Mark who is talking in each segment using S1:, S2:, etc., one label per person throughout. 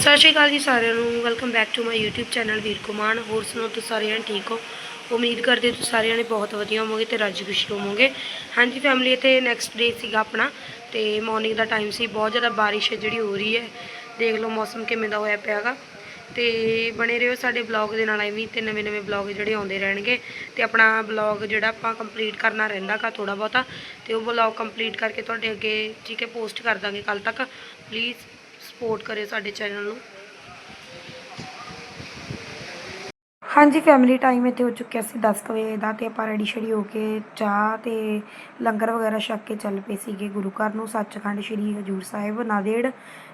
S1: ਸਤਿ ਸ਼੍ਰੀ ਅਕਾਲ ਜੀ ਸਾਰਿਆਂ ਨੂੰ। Welcome back to my YouTube channel ਵੀਰ ਕੁਮਾਨ ਹੋਰ ਸੁਣੋ ਤੁਸੀਂ ਸਾਰੇ ਜਣੇ ਠੀਕ ਹੋ? ਉਮੀਦ ਕਰਦੇ ਤੁਸੀਂ ਸਾਰੇ ਜਣੇ ਬਹੁਤ ਵਧੀਆ ਹੋਵੋਗੇ ਤੇ ਰਾਜੀ ਖੁਸ਼ੀ ਹੋਵੋਗੇ ਹਾਂਜੀ ਫੈਮਿਲੀ ਤੇ ਨੈਕਸਟ ਡੇ ਸੀਗਾ ਆਪਣਾ ਤੇ ਮਾਰਨਿੰਗ ਦਾ ਟਾਈਮ ਸੀ। ਬਹੁਤ ਜ਼ਿਆਦਾ ਬਾਰਿਸ਼ ਹੈ, ਜਿਹੜੀ ਹੋ ਰਹੀ ਹੈ। ਦੇਖ ਲਓ ਮੌਸਮ ਕਿਵੇਂ ਦਾ ਹੋਇਆ ਪਿਆਗਾ। ਤੇ ਬਣੇ ਰਹੋ ਸਾਡੇ ਬਲੌਗ ਦੇ ਨਾਲ ਐਵੇਂ ਤੇ ਨਵੇਂ ਨਵੇਂ ਬਲੌਗ ਜਿਹੜੇ ਆਉਂਦੇ ਰਹਿਣਗੇ। ਤੇ ਆਪਣਾ ਬਲੌਗ ਜਿਹੜਾ ਆਪਾਂ ਕੰਪਲੀਟ ਕਰਨਾ ਰਹਿੰਦਾਗਾ ਥੋੜਾ ਬਹੁਤਾ। ਤੇ ਉਹ ਬਲੌਗ ਕੰਪਲੀਟ ਕਰਕੇ ਤੁਹਾਡੇ ਅੱਗੇ ਠੀਕ ਹੈ ਪੋਸਟ ਕਰ ਦਾਂਗੇ ਕੱਲ ਤੱਕ। ਪਲੀਜ਼ ਸਪੋਰਟ ਕਰਿਓ ਸਾਡੇ ਚੈਨਲ ਨੂੰ। ਹਾਂਜੀ ਫੈਮਿਲੀ ਟਾਈਮ ਇੱਥੇ ਹੋ ਚੁੱਕਿਆ ਸੀ 10 ਵਜੇ ਦਾ ਤੇ ਆਪਾਂ ਰੈਡੀ ਸ਼ੜੀ ਹੋ ਕੇ ਚਾਹ ਤੇ ਲੰਗਰ ਵਗੈਰਾ ਛਕ ਕੇ ਚੱਲ ਪਏ ਸੀਗੇ ਗੁਰੂ ਘਰ ਨੂੰ। ਸੱਚਖੰਡ ਸ਼੍ਰੀ ਹਜੂਰ ਸਾਹਿਬ, ਨਾਦੇੜ।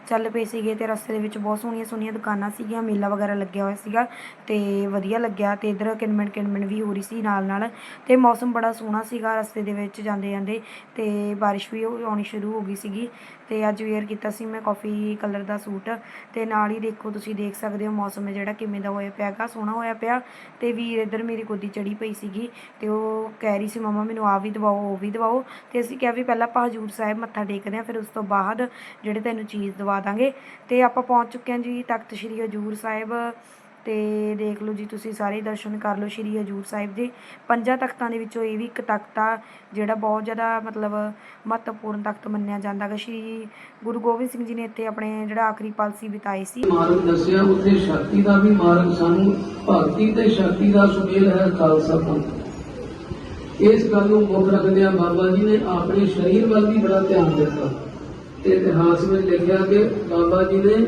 S1: ਚੱਲ ਪਏ ਸੀਗੇ ਤੇ ਰਸਤੇ ਦੇ ਵਿੱਚ ਬਹੁਤ ਸੋਹਣੀਆਂ ਸੋਹਣੀਆਂ ਦੁਕਾਨਾਂ ਸੀਗੀਆਂ, ਮੇਲਾ ਵਗੈਰਾ ਲੱਗਿਆ ਹੋਇਆ ਸੀਗਾ ਤੇ ਵਧੀਆ ਲੱਗਿਆ ਤੇ ਇਧਰ ਕਿਨਮਣ ਕਿਨਮਣ ਵੀ ਹੋ ਰਹੀ ਸੀ ਨਾਲ ਨਾਲ ਤੇ ਮੌਸਮ ਬੜਾ ਸੋਹਣਾ ਸੀਗਾ ਰਸਤੇ ਦੇ ਵਿੱਚ ਜਾਂਦੇ ਜਾਂਦੇ ਤੇ ਬਾਰਿਸ਼ ਵੀ ਹੋ- ਆਉਣੀ ਸ਼ੁਰੂ ਹੋ ਗਈ ਸੀਗੀ ਤੇ ਅੱਜ ਵੇਅਰ ਕੀਤਾ ਸੀ ਮੈਂ ਕਾਫੀ ਕਲਰ ਦਾ ਸੂਟ ਤੇ ਨਾਲ ਹੀ ਦੇਖੋ ਤੁਸੀਂ ਦੇਖ ਸਕਦੇ ਹੋ ਮੌਸਮ ਹੈ ਜਿਹੜਾ ਕਿਵੇਂ ਦਾ ਹੋਇਆ ਪਿਆ ਹੈਗਾ, ਸੋਹਣਾ ਹੋਇਆ ਪਿਆ ਤੇ ਵੀਰ ਇੱਧਰ ਮੇਰੀ ਗੋਦੀ ਚੜੀ ਪਈ ਸੀਗੀ ਤੇ ਉਹ ਕਹਿ ਰਹੀ ਸੀ, ਮਮਾ ਮੈਨੂੰ ਆ ਵੀ ਦਵਾਓ, ਉਹ ਵੀ ਦਵਾਓ। ਤੇ ਅਸੀਂ ਕਿਹਾ ਵੀ ਪਹਿਲਾਂ ਆਪਾਂ ਹਜੂਰ ਸਾਹਿਬ ਮੱਥਾ ਟੇਕਦੇ ਹਾਂ, ਫਿਰ ਉਸ ਤੋਂ ਬਾਅਦ ਜਿਹੜੇ ਤੈਨੂੰ ਚੀਜ਼ ਦਵਾ ਦਾਂਗੇ। ਤੇ ਆਪਾਂ ਪਹੁੰਚ ਚੁੱਕੇ ਹਾਂ ਜੀ ਤਖਤ ਸ੍ਰੀ ਹਜੂਰ ਸਾਹਿਬ। ਤੇ ਦੇਖ ਲਓ ਜੀ ਤੁਸੀਂ ਸਾਰੇ ਦਰਸ਼ਨ ਕਰ ਲਓ ਸ਼੍ਰੀ ਹਜੂਰ ਸਾਹਿਬ ਦੇ। ਪੰਜਾਂ ਤਖਤਾਂ ਦੇ ਵਿੱਚੋਂ ਇਹ ਵੀ ਇੱਕ ਤਖਤ ਆ, ਜਿਹੜਾ ਬਹੁਤ ਜ਼ਿਆਦਾ ਮਤਲਬ ਮਹੱਤਵਪੂਰਨ ਤਖਤ ਮੰਨਿਆ ਜਾਂਦਾ ਹੈ ਸ਼੍ਰੀ ਗੁਰੂ ਗੋਬਿੰਦ ਸਿੰਘ ਜੀ ਨੇ ਇੱਥੇ ਆਪਣੇ ਜਿਹੜਾ ਆਖਰੀ ਪਲ ਸੀ ਬਿਤਾਏ ਸੀ।
S2: ਮਾਰਗ ਦੱਸਿਆ, ਉੱਥੇ ਸ਼ਕਤੀ ਦਾ ਵੀ ਮਾਰਗ ਸਾਨੂੰ, ਭਗਤੀ ਤੇ ਸ਼ਕਤੀ ਦਾ ਸੁਮੇਲ ਹੈ ਖਾਲਸਾ ਪੰਥ। ਇਸ ਗੱਲ ਨੂੰ ਮੁੱਖ ਰੱਖਦਿਆਂ ਬਾਬਾ ਜੀ ਨੇ ਆਪਣੇ ਸਰੀਰ ਵੱਲ ਵੀ ਬੜਾ ਧਿਆਨ ਦਿੱਤਾ। ਤੇ ਇਤਿਹਾਸ ਵਿੱਚ ਲਿਖਿਆ ਕਿ ਬਾਬਾ ਜੀ ਨੇ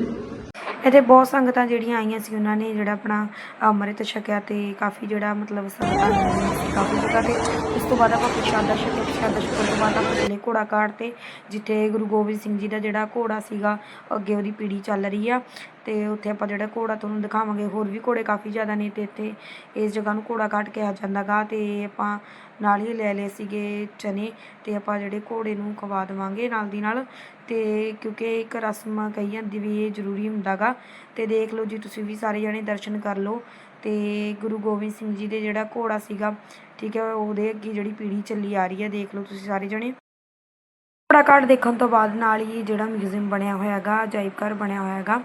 S1: ਇੱਥੇ ਬਹੁਤ ਸੰਗਤਾਂ ਜਿਹੜੀਆਂ ਆਈਆਂ ਸੀ, ਉਹਨਾਂ ਨੇ ਜਿਹੜਾ ਆਪਣਾ ਅੰਮ੍ਰਿਤ ਛਕਿਆ ਤੇ ਕਾਫੀ ਜਿਹੜਾ ਮਤਲਬ ਸੰਗਤਾਂ ਆਈਆਂ ਕਾਫੀ ਜਗ੍ਹਾ ਤੇ। ਉਸ ਤੋਂ ਬਾਅਦ ਆਪਾਂ ਪ੍ਰਸ਼ਾਦਾ ਛਕਿਆ ਪ੍ਰਸ਼ਾਦਾ ਛਕਣ ਤੋਂ ਬਾਅਦ ਆਪਾਂ ਚਲੇ ਘੋੜਾ ਘਾਟ ਤੇ, ਜਿੱਥੇ ਗੁਰੂ ਗੋਬਿੰਦ ਸਿੰਘ ਜੀ ਦਾ ਜਿਹੜਾ ਘੋੜਾ ਸੀਗਾ, ਅੱਗੇ ਉਹਦੀ ਪੀੜੀ ਚੱਲ ਰਹੀ ਆ। ਤੇ ਉੱਥੇ ਆਪਾਂ ਜਿਹੜਾ ਘੋੜਾ ਤੁਹਾਨੂੰ ਦਿਖਾਵਾਂਗੇ, ਹੋਰ ਵੀ ਘੋੜੇ ਕਾਫੀ ਜ਼ਿਆਦਾ ਨੇ ਤੇ ਇੱਥੇ ਇਸ ਜਗ੍ਹਾ ਨੂੰ ਘੋੜਾ ਘਾਟ ਕਿਹਾ ਜਾਂਦਾਗਾ ਤੇ ਆਪਾਂ ਨਾਲ ਹੀ ਲੈ ਲਏ ਸੀਗੇ ਚਨੇ ਤੇ ਆਪਾਂ ਜਿਹੜੇ ਘੋੜੇ ਨੂੰ ਖਵਾ ਦੇਵਾਂਗੇ ਨਾਲ ਦੀ ਨਾਲ ਤੇ ਕਿਉਂਕਿ ਇੱਕ ਰਸਮ ਕਹੀ ਜਾਂਦੀ ਵੀ ਇਹ ਜ਼ਰੂਰੀ ਹੁੰਦਾਗਾ ਤੇ ਦੇਖ ਲਓ ਜੀ, ਤੁਸੀਂ ਵੀ ਸਾਰੇ ਜਣੇ ਦਰਸ਼ਨ ਕਰ ਲਓ ਤੇ ਗੁਰੂ ਗੋਬਿੰਦ ਸਿੰਘ ਜੀ ਦੇ ਜਿਹੜਾ ਘੋੜਾ ਸੀਗਾ, ਠੀਕ ਹੈ, ਉਹਦੇ ਅੱਗੇ ਜਿਹੜੀ ਪੀੜੀ ਚੱਲੀ ਆ ਰਹੀ ਹੈ, ਦੇਖ ਲਓ ਤੁਸੀਂ ਸਾਰੇ ਜਣੇ। ਘੋੜਾ ਘਾਟ ਦੇਖਣ ਤੋਂ ਬਾਅਦ ਨਾਲ ਹੀ ਜਿਹੜਾ ਮਿਊਜ਼ੀਅਮ ਬਣਿਆ ਹੋਇਆ ਹੈਗਾ ਅਜਾਇਬ ਘਰ ਬਣਿਆ ਹੋਇਆ ਹੈਗਾ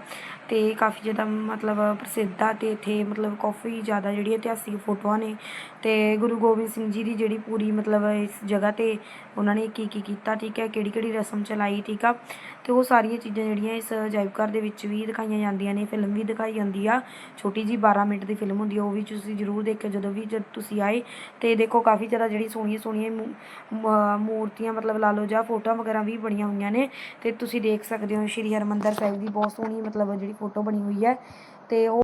S1: ਤੇ ਕਾਫੀ ਜ਼ਿਆਦਾ ਮਤਲਬ ਪ੍ਰਸਿੱਧ ਆ ਤੇ ਇੱਥੇ ਮਤਲਬ ਕਾਫੀ ਜ਼ਿਆਦਾ ਜਿਹੜੀ ਇਤਿਹਾਸਿਕ ਫੋਟੋਆਂ ਨੇ ਤੇ ਗੁਰੂ ਗੋਬਿੰਦ ਸਿੰਘ ਜੀ ਦੀ ਜਿਹੜੀ ਪੂਰੀ ਮਤਲਬ ਇਸ ਜਗ੍ਹਾ ਤੇ ਉਹਨਾਂ ਨੇ ਕੀ ਕੀ ਕੀਤਾ, ਠੀਕ ਹੈ ਕਿਹੜੀ ਕਿਹੜੀ ਰਸਮ ਚਲਾਈ, ਠੀਕ ਆ, ਤੇ ਉਹ ਸਾਰੀਆਂ ਚੀਜ਼ਾਂ ਜਿਹੜੀਆਂ ਇਸ ਅਜਾਇਬ ਘਰ ਦੇ ਵਿੱਚ ਵੀ ਦਿਖਾਈਆਂ ਜਾਂਦੀਆਂ ਨੇ, ਫਿਲਮ ਵੀ ਦਿਖਾਈ ਜਾਂਦੀ ਆ, ਛੋਟੀ ਜੀ 12 ਮਿੰਟ ਦੀ ਫਿਲਮ ਹੁੰਦੀ ਆ, ਉਹ ਵੀ ਤੁਸੀਂ ਜ਼ਰੂਰ ਦੇਖਿਓ ਜਦੋਂ ਵੀ ਜਦ ਤੁਸੀਂ ਆਏ, ਤੇ ਦੇਖੋ ਕਾਫੀ ਜ਼ਿਆਦਾ ਜਿਹੜੀ ਸੋਹਣੀਆਂ ਸੋਹਣੀਆਂ ਮੂ- ਮੂਰਤੀਆਂ ਮਤਲਬ ਲਾ ਲਓ ਜਾਂ ਫੋਟੋਆਂ ਵਗੈਰਾ ਵੀ ਬਣੀਆਂ ਹੋਈਆਂ ਨੇ, ਤੇ ਤੁਸੀਂ ਦੇਖ ਸਕਦੇ ਹੋ ਸ਼੍ਰੀ ਹਰਮੰਦਰ ਸਾਹਿਬ ਦੀ ਬਹੁਤ ਸੋਹਣੀ ਮਤਲਬ ਜਿਹੜੀ ਫੋਟੋ ਬਣੀ ਹੋਈ ਹੈ ਤੇ ਉਹ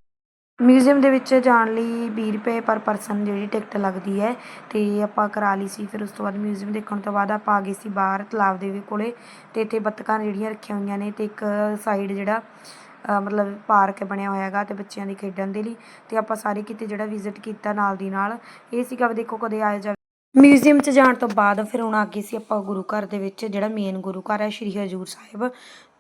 S1: ਮਿਊਜ਼ੀਅਮ ਦੇ ਵਿੱਚ ਜਾਣ ਲਈ 20 ਰੁਪਏ ਪਰ ਪਰਸਨ ਜਿਹੜੀ ਟਿਕਟ ਲੱਗਦੀ ਹੈ ਤੇ ਆਪਾਂ ਕਰਾ ਲਈ ਸੀ, ਫਿਰ ਉਸ ਤੋਂ ਬਾਅਦ ਮਿਊਜ਼ੀਅਮ ਦੇਖਣ ਤੋਂ ਬਾਅਦ ਆਪਾਂ ਆ ਗਏ ਸੀ ਬਾਹਰ ਤਲਾਬ ਦੇ ਵੀ ਕੋਲੇ ਤੇ ਇੱਥੇ ਬੱਤਕਾਂ ਜਿਹੜੀਆਂ ਰੱਖੀਆਂ ਹੋਈਆਂ ਨੇ ਤੇ ਇੱਕ ਸਾਈਡ ਜਿਹੜਾ ਮਤਲਬ ਪਾਰਕ ਬਣਿਆ ਹੋਇਆ ਹੈਗਾ ਤੇ ਬੱਚਿਆਂ ਦੀ ਖੇਡਣ ਦੇ ਲਈ ਤੇ ਆਪਾਂ ਸਾਰੇ ਕਿਤੇ ਜਿਹੜਾ ਵਿਜ਼ਿਟ ਕੀਤਾ ਨਾਲ ਦੀ ਨਾਲ, ਇਹ ਸੀਗਾ ਵੀ ਦੇਖੋ ਕਦੇ ਆਇਆ ਜਾਵੇ ਮਿਊਜ਼ੀਅਮ 'ਚ ਜਾਣ ਤੋਂ ਬਾਅਦ ਫਿਰ ਹੁਣ ਆ ਗਏ ਸੀ ਆਪਾਂ ਗੁਰੂ ਘਰ ਦੇ ਵਿੱਚ, ਜਿਹੜਾ ਮੇਨ ਗੁਰੂ ਘਰ ਹੈ ਸ਼੍ਰੀ ਹਜੂਰ ਸਾਹਿਬ,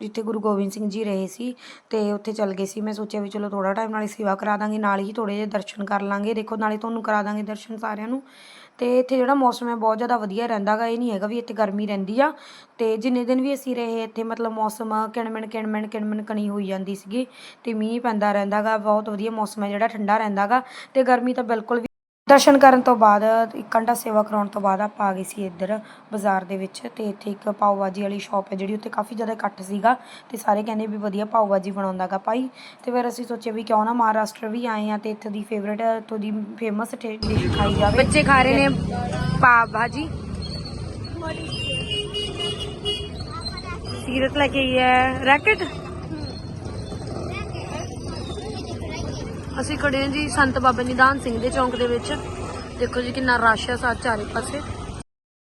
S1: ਜਿੱਥੇ ਗੁਰੂ ਗੋਬਿੰਦ ਸਿੰਘ ਜੀ ਰਹੇ ਸੀ ਤੇ ਉੱਥੇ ਚੱਲ ਗਏ ਸੀ। ਮੈਂ ਸੋਚਿਆ ਵੀ ਚਲੋ ਥੋੜਾ ਟਾਈਮ ਨਾਲੇ ਸੇਵਾ ਕਰਾ ਦਾਂਗੇ, ਨਾਲ ਹੀ ਥੋੜੇ ਜਿਹੇ ਦਰਸ਼ਨ ਕਰ ਲਾਂਗੇ। ਦੇਖੋ, ਨਾਲੇ ਤੁਹਾਨੂੰ ਕਰਾ ਦਾਂਗੇ ਦਰਸ਼ਨ ਸਾਰਿਆਂ ਨੂੰ। ਤੇ ਇੱਥੇ ਜਿਹੜਾ ਮੌਸਮ ਹੈ ਬਹੁਤ ਜ਼ਿਆਦਾ ਵਧੀਆ ਰਹਿੰਦਾ ਗਾ। ਇਹ ਨਹੀਂ ਹੈਗਾ ਵੀ ਇੱਥੇ ਗਰਮੀ ਰਹਿੰਦੀ ਆ। ਤੇ ਜਿੰਨੇ ਦਿਨ ਵੀ ਅਸੀਂ ਰਹੇ, ਇੱਥੇ ਮਤਲਬ ਮੌਸਮ ਕਿਣਮਣ ਕਿਣਮਣ ਕਿਣਮਣ ਕਣੀ ਹੋਈ ਜਾਂਦੀ ਸੀਗੀ ਤੇ ਮੀਂਹ ਪੈਂਦਾ ਰਹਿੰਦਾ ਗਾ। ਬਹੁਤ ਵਧੀਆ ਮੌਸਮ ਹੈ ਜਿਹੜਾ, ਠੰਡਾ ਰਹਿੰਦਾ ਗਾ। ਤੇ ਗਰਮੀ ਤਾਂ ਬਿਲਕੁਲ ਵੀ ਦਰਸ਼ਨ ਕਰਨ ਤੋਂ ਬਾਅਦ, ਇੱਕ ਘੰਟਾ ਸੇਵਾ ਕਰਾਉਣ ਤੋਂ ਬਾਅਦ ਆਪਾਂ ਆ ਗਏ ਸੀ ਇੱਧਰ ਬਾਜ਼ਾਰ ਦੇ ਵਿੱਚ ਤੇ ਇੱਥੇ ਇੱਕ ਪਾਓ ਭਾਜੀ ਵਾਲੀ ਸ਼ਾਪ ਹੈ ਜਿਹੜੀ ਉੱਥੇ ਕਾਫੀ ਜ਼ਿਆਦਾ ਇਕੱਠ ਸੀਗਾ ਤੇ ਸਾਰੇ ਕਹਿੰਦੇ ਵੀ ਵਧੀਆ ਪਾਓ ਭਾਜੀ ਬਣਾਉਂਦਾਗਾ ਭਾਈ ਤੇ ਫਿਰ ਅਸੀਂ ਸੋਚਿਆ ਵੀ ਕਿਉਂ ਨਾ ਮਹਾਰਾਸ਼ਟਰ ਵੀ ਆਏ ਆ ਤੇ ਇੱਥੇ ਦੀ ਫੇਵਰੇਟ ਇੱਥੋਂ ਦੀ ਫੇਮਸ ਡਿਸ਼ ਖਾਈ ਜਾਵੇ। ਬੱਚੇ ਖਾ ਰਹੇ ਨੇ ਪਾਓ ਭਾਜੀ ਸੀਰਤ ਲੈ ਕੇ ਆਈ ਹੈ ਰੈਕਟ। ਅਸੀਂ ਖੜੇ ਹਾਂ ਜੀ ਸੰਤ ਬਾਬਾ ਨਿਧਾਨ ਸਿੰਘ ਦੇ ਚੌਂਕ ਦੇ ਵਿੱਚ। ਦੇਖੋ ਜੀ ਕਿੰਨਾ ਰਸ਼ ਹੈ ਸਾਰੇ ਚਾਰੇ ਪਾਸੇ।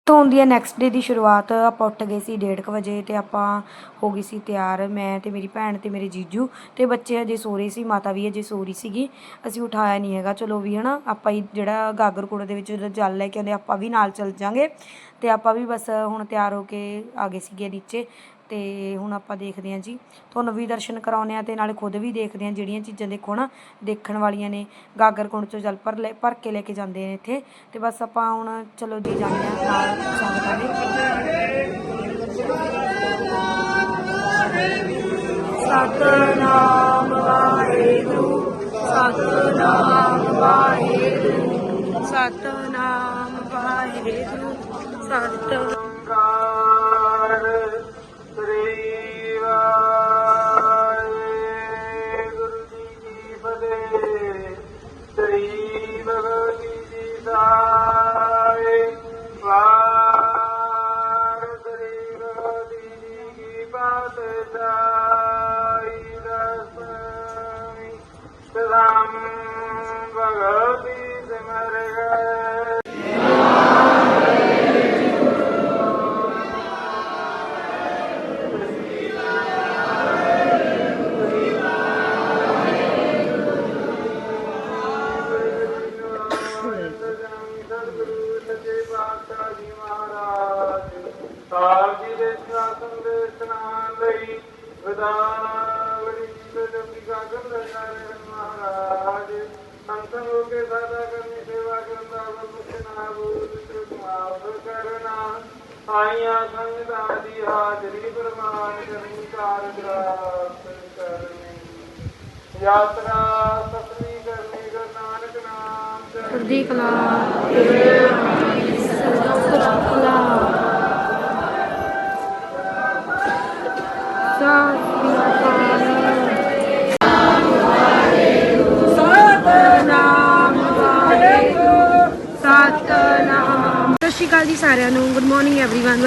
S1: ਤੋਂ ਹੁੰਦੀ ਹੈ ਨੈਕਸਟ ਡੇ ਦੀ ਸ਼ੁਰੂਆਤ, ਆਪਾਂ ਉੱਠ ਗਏ ਸੀ 1:30 ਵਜੇ ਤੇ ਆਪਾਂ ਹੋ ਗਈ ਸੀ ਤਿਆਰ, ਮੈਂ ਤੇ ਮੇਰੀ ਭੈਣ ਤੇ ਮੇਰੇ ਜੀਜੂ ਤੇ ਬੱਚੇ ਹਜੇ ਸੋ ਰਹੇ ਸੀ, ਮਾਤਾ ਵੀ ਹਜੇ ਸੋ ਰਹੀ ਸੀਗੀ। ਅਸੀਂ ਉਠਾਇਆ ਨਹੀਂ ਹੈਗਾ, ਚਲੋ ਵੀ ਹਨਾ, ਆਪਾਂ ਹੀ ਜਿਹੜਾ ਗਾਗਰਕੋੜਾ ਦੇ ਵਿੱਚ ਜਦੋਂ ਜਲ ਲੈ ਕੇ ਆਉਂਦੇ, ਆਪਾਂ ਵੀ ਨਾਲ ਚੱਲ ਜਾਾਂਗੇ। ਤੇ ਆਪਾਂ ਵੀ ਬਸ ਹੁਣ ਤਿਆਰ ਹੋ ਕੇ ਆ ਗਏ ਸੀਗੇ ਨੀਚੇ। ਤੇ ਹੁਣ ਆਪਾਂ ਦੇਖਦੇ ਹਾਂ ਜੀ। ਤੁਹਾਨੂੰ ਵੀ ਦਰਸ਼ਨ ਕਰਾਉਨੇ ਆ ਤੇ ਨਾਲੇ ਖੁਦ ਵੀ ਦੇਖਦੇ ਹਾਂ ਜਿਹੜੀਆਂ ਚੀਜ਼ਾਂ ਦੇਖੋ ਨਾ ਦੇਖਣ ਵਾਲੀਆਂ ਨੇ। ਗਾਗਰਕੁੰਡ ਚੋਂ ਜਲ ਭਰ ਲੈ, ਭਰ ਕੇ ਲੈ ਕੇ ਜਾਂਦੇ ਨੇ ਇੱਥੇ। ਤੇ ਬਸ ਆਪਾਂ ਹੁਣ ਚਲੋ ਜੀ ਜਾਂਦੇ ਹਾਂ ਨਾਲ ਸੰਗਤਾਂ ਦੇ। ਸਤਨਾਮ ਵਾਹਿਗੁਰੂ ਸਤਨਾਮ ਵਾਹਿਗੁਰੂ ਸਤਨਾਮ ਵਾਹਿਗੁਰੂ, ਸਤਨਾਮ
S3: אי צו זיי, שלום, ਆਈਆਂ ਸੰਗਤਾਂ ਦੀ ਹਾਜ਼ਰੀ ਪ੍ਰਮਾਨ ਕਰਨੀ ਕਾਰ ਰਾਤ ਕਰਨੀ। ਯਾਤਰਾ ਸਫਲੀ ਕਰਨੀ ਗੁਰੂ ਨਾਨਕ ਨਾਮ।
S1: ਚੜ੍ਹਦੀ ਕਲਾ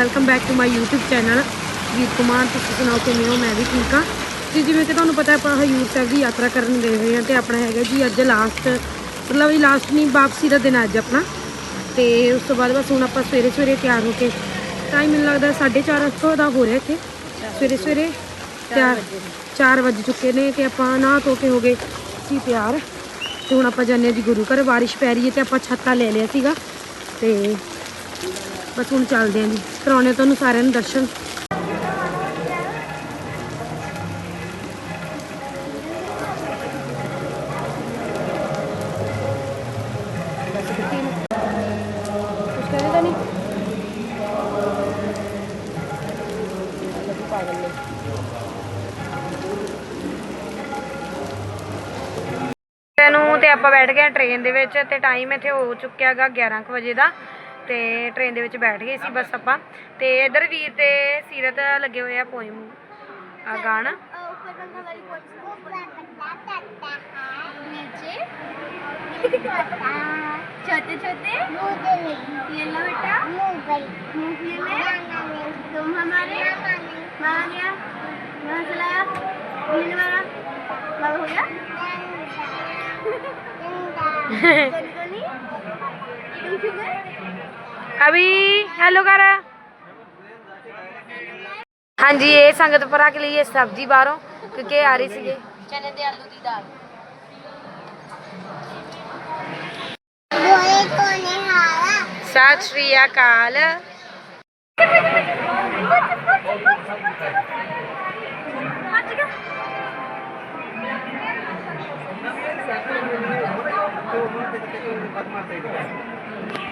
S1: welcome back to my YouTube channel ਵੀਰ ਕੁਮਾਰ ਤੁਸੀਂ ਸੁਣਾਓ, ਕਿਵੇਂ ਹੋ? ਮੈਂ ਵੀ ਠੀਕ ਹਾਂ। ਜੀ, ਜਿਵੇਂ ਕਿ ਤੁਹਾਨੂੰ ਪਤਾ ਆਪਾਂ ਹਜੂਰ ਸਾਹਿਬ ਦੀ ਯਾਤਰਾ ਕਰਨ ਗਏ ਹੋਏ ਹਾਂ ਤੇ ਆਪਣਾ ਹੈਗਾ ਜੀ ਅੱਜ ਲਾਸਟ ਮਤਲਬ ਇਹ ਲਾਸਟ ਨਹੀਂ, ਵਾਪਸੀ ਦਾ ਦਿਨ ਅੱਜ ਆਪਣਾ। ਤੇ ਉਸ ਤੋਂ ਬਾਅਦ ਬਸ ਹੁਣ ਆਪਾਂ ਸਵੇਰੇ ਸਵੇਰੇ ਤਿਆਰ ਹੋ ਕੇ ਟਾਈਮ ਮੈਨੂੰ ਲੱਗਦਾ 4:30 ਅੱਠ ਦਾ ਹੋ ਰਿਹਾ ਇੱਥੇ। ਸਵੇਰੇ ਸਵੇਰੇ ਤਿਆਰ 4 ਵਜ ਚੁੱਕੇ ਨੇ ਤੇ ਆਪਾਂ ਨਾ ਧੋ ਕੇ ਹੋ ਗਏ ਸੀ ਤਿਆਰ। ਤੇ ਹੁਣ ਆਪਾਂ ਜਾਂਦੇ ਹਾਂ ਜੀ ਗੁਰੂ ਘਰ, ਬਾਰਿਸ਼ ਪੈ ਰਹੀ ਹੈ ਤੇ ਆਪਾਂ ਛੱਤਾ ਲੈ ਲਿਆ ਸੀਗਾ। ਤੇ ਬਸ ਹੁਣ ਚੱਲਦੇ ਹਾਂ ਜੀ। ਕਰਾਉਣੇ ਤੁਹਾਨੂੰ ਸਾਰਿਆਂ ਨੂੰ ਦਰਸ਼ਨ। ਨੂੰ ਤੇ ਆਪਾਂ ਬੈਠ ਗਏ ਟ੍ਰੇਨ ਦੇ ਵਿੱਚ ਤੇ ਟਾਈਮ ਇੱਥੇ ਹੋ ਚੁੱਕਿਆਗਾ 11 ਕੁ ਵਜੇ ਦਾ। ਤੇ ਟ੍ਰੇਨ ਦੇ ਵਿੱਚ ਬੈਠ ਗਏ ਸੀ ਬਸ ਆਪਾਂ ਤੇ ਇਧਰ ਵੀਰ ਤੇ ਸੀਰਤ ਲੱਗੇ ਹੋਏ ਆ ਪੋਇਮ ਆ ਗਾਣ
S4: छोटे छोटे ये लो बेटा मूंगफली में तुम हमारे मारा गया यहाँ चलाया मैंने मारा मारा हो गया गोली गोली तुम क्यों गए
S1: ਅਭੀ ਹੈਲੋ ਕਰ ਹਾਂਜੀ ਇਹ ਸੰਗਤ ਭਰਾ ਕੇ ਲਈ ਇਹ ਸਬਜ਼ੀ ਬਾਹਰੋਂ ਕਿਉਂਕਿ ਇਹ ਆ ਰਹੀ ਸੀਗੇ
S4: चने दे आलू की दाल
S1: ਸਤਿ ਸ਼੍ਰੀ ਅਕਾਲ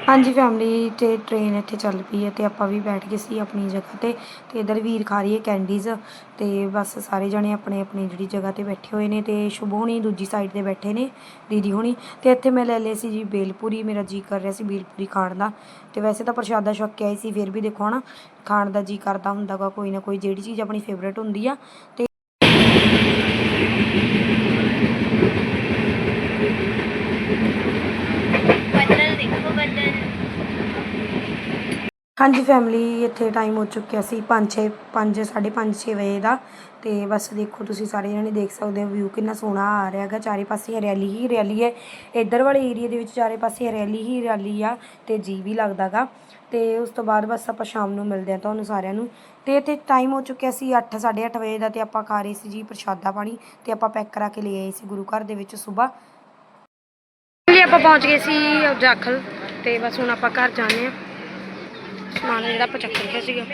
S1: ਹਾਂਜੀ ਫੈਮਿਲੀ ਤੇ ਟ੍ਰੇਨ ਇੱਥੇ ਚੱਲ ਪਈ ਹੈ ਤੇ ਆਪਾਂ ਵੀ ਬੈਠ ਗਏ ਸੀ ਆਪਣੀ ਜਗ੍ਹਾ ਤੇ ਤੇ ਇਧਰ ਵੀਰ ਖਾ ਰਹੀ ਹੈ ਕੈਂਡੀਜ਼ ਤੇ ਬਸ ਸਾਰੇ ਜਣੇ ਆਪਣੇ ਆਪਣੀ ਜਿਹੜੀ ਜਗ੍ਹਾ ਤੇ ਬੈਠੇ ਹੋਏ ਨੇ ਤੇ ਸ਼ੁਭ ਹੋਣੀ ਦੂਜੀ ਸਾਈਡ ਤੇ ਬੈਠੇ ਨੇ, ਦੀਦੀ ਹੋਣੀ ਤੇ ਇੱਥੇ ਮੈਂ ਲੈ ਲਈ ਸੀ ਜੀ ਬੇਲਪੂਰੀ, ਮੇਰਾ ਜੀ ਕਰ ਰਿਹਾ ਸੀ ਬੇਲਪੂਰੀ ਖਾਣ ਦਾ ਤੇ ਵੈਸੇ ਤਾਂ ਪ੍ਰਸ਼ਾਦਾ ਛਕ ਕੇ ਆਈ ਸੀ, ਫਿਰ ਵੀ ਦੇਖੋ ਹਨਾ, ਖਾਣ ਦਾ ਜੀ ਕਰਦਾ ਹੁੰਦਾਗਾ ਕੋਈ ਨਾ ਕੋਈ ਜਿਹੜੀ ਚੀਜ਼ ਆਪਣੀ ਫੇਵਰੇਟ ਹੁੰਦੀ ਆ ਤੇ ਹਾਂਜੀ ਫੈਮਿਲੀ ਇੱਥੇ ਟਾਈਮ ਹੋ ਚੁੱਕਿਆ ਸੀ 5 6 5 5:30 6 ਵਜੇ ਦਾ। ਤੇ ਬਸ ਦੇਖੋ ਤੁਸੀਂ ਸਾਰੇ ਜਣੇ ਦੇਖ ਸਕਦੇ ਹੋ ਵਿਊ ਕਿੰਨਾ ਸੋਹਣਾ ਆ ਰਿਹਾ ਹੈਗਾ। ਚਾਰੇ ਪਾਸੇ ਹਰਿਆਲੀ ਹੀ ਹਰਿਆਲੀ ਹੈ। ਇੱਧਰ ਵਾਲੇ ਏਰੀਆ ਦੇ ਵਿੱਚ ਚਾਰੇ ਪਾਸੇ ਹਰਿਆਲੀ ਹੀ ਹਰਿਆਲੀ ਆ ਤੇ ਜੀ ਵੀ ਲੱਗਦਾਗਾ ਤੇ ਉਸ ਤੋਂ ਬਾਅਦ ਬਸ ਆਪਾਂ ਸ਼ਾਮ ਨੂੰ ਮਿਲਦੇ ਹਾਂ ਤੁਹਾਨੂੰ ਸਾਰਿਆਂ ਨੂੰ। ਤੇ ਇੱਥੇ ਟਾਈਮ ਹੋ ਚੁੱਕਿਆ ਸੀ 8 8:30 ਵਜੇ ਦਾ ਤੇ ਆਪਾਂ ਖਾ ਰਹੇ ਸੀ ਜੀ ਪ੍ਰਸ਼ਾਦਾ ਪਾਣੀ ਤੇ ਆਪਾਂ ਪੈਕ ਕਰਾ ਕੇ ਲੈ ਆਏ ਸੀ ਗੁਰੂ ਘਰ ਦੇ ਵਿੱਚ ਸਵੇਰ ਜੀ ਆਪਾਂ ਪਹੁੰਚ ਗਏ ਸੀ ਜਾਖਲ ਤੇ ਬਸ ਹੁਣ ਆਪਾਂ ਘਰ ਜਾਣੇ ਆ ਸਮਾਨ ਜਿਹੜਾ ਆਪਾਂ ਚੱਕ ਰੱਖਿਆ ਸੀਗਾ।